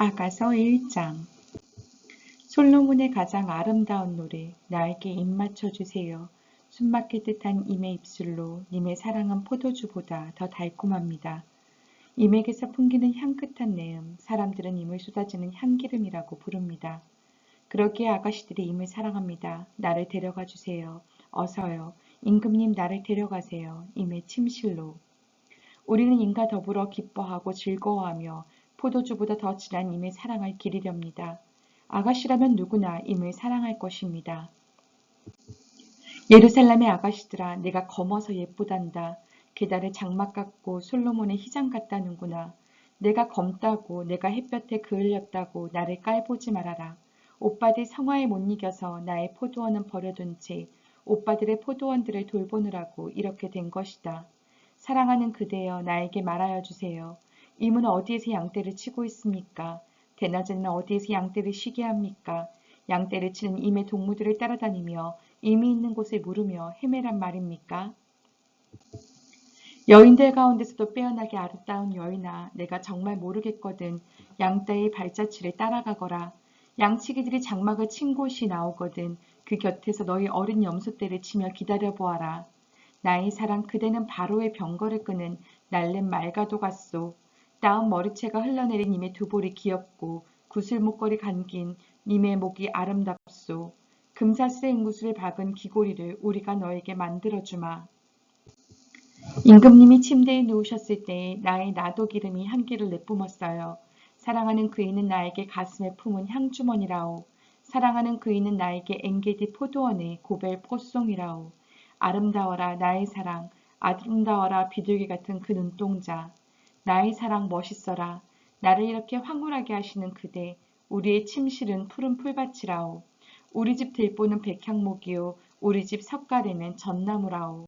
아가서 1장 솔로몬의 가장 아름다운 노래 나에게 입 맞춰 주세요. 숨막힐 듯한 임의 입술로 님의 사랑은 포도주보다 더 달콤합니다. 임에게서 풍기는 향긋한 내음, 사람들은 임을 쏟아지는 향기름이라고 부릅니다. 그러기에 아가씨들이 임을 사랑합니다. 나를 데려가 주세요. 어서요. 임금님 나를 데려가세요. 임의 침실로. 우리는 임과 더불어 기뻐하고 즐거워하며 포도주보다 더 진한 임의 사랑을 기리렵니다. 아가씨라면 누구나 임을 사랑할 것입니다. 예루살렘의 아가씨들아 내가 검어서 예쁘단다. 계달의 장막 같고 솔로몬의 희장 같다는구나. 내가 검다고 내가 햇볕에 그을렸다고 나를 깔보지 말아라. 오빠들 성화에 못 이겨서 나의 포도원은 버려둔 채 오빠들의 포도원들을 돌보느라고 이렇게 된 것이다. 사랑하는 그대여 나에게 말하여 주세요. 임은 어디에서 양떼를 치고 있습니까? 대낮에는 어디에서 양떼를 쉬게 합니까? 양떼를 치는 임의 동무들을 따라다니며 임이 있는 곳을 물으며 헤매란 말입니까? 여인들 가운데서도 빼어나게 아름다운 여인아, 내가 정말 모르겠거든. 양떼의 발자취를 따라가거라. 양치기들이 장막을 친 곳이 나오거든. 그 곁에서 너희 어린 염소떼를 치며 기다려보아라. 나의 사랑 그대는 바로의 병거를 끄는 날랜 말가도 같소. 다음 머리채가 흘러내린 님의 두 볼이 귀엽고 구슬 목걸이 감긴 님의 목이 아름답소. 금사슬의 앵구슬을 박은 귀고리를 우리가 너에게 만들어 주마. 임금님이 침대에 누우셨을 때에 나의 나도 기름이 향기를 내뿜었어요. 사랑하는 그이는 나에게 가슴에 품은 향주머니라오. 사랑하는 그이는 나에게 엥게디 포도원의 고벨 포송이라오. 아름다워라 나의 사랑, 아름다워라 비둘기 같은 그 눈동자. 나의 사랑 멋있어라. 나를 이렇게 황홀하게 하시는 그대. 우리의 침실은 푸른 풀밭이라오. 우리 집 들보는 백향목이요. 우리 집 석가래는 전나무라오.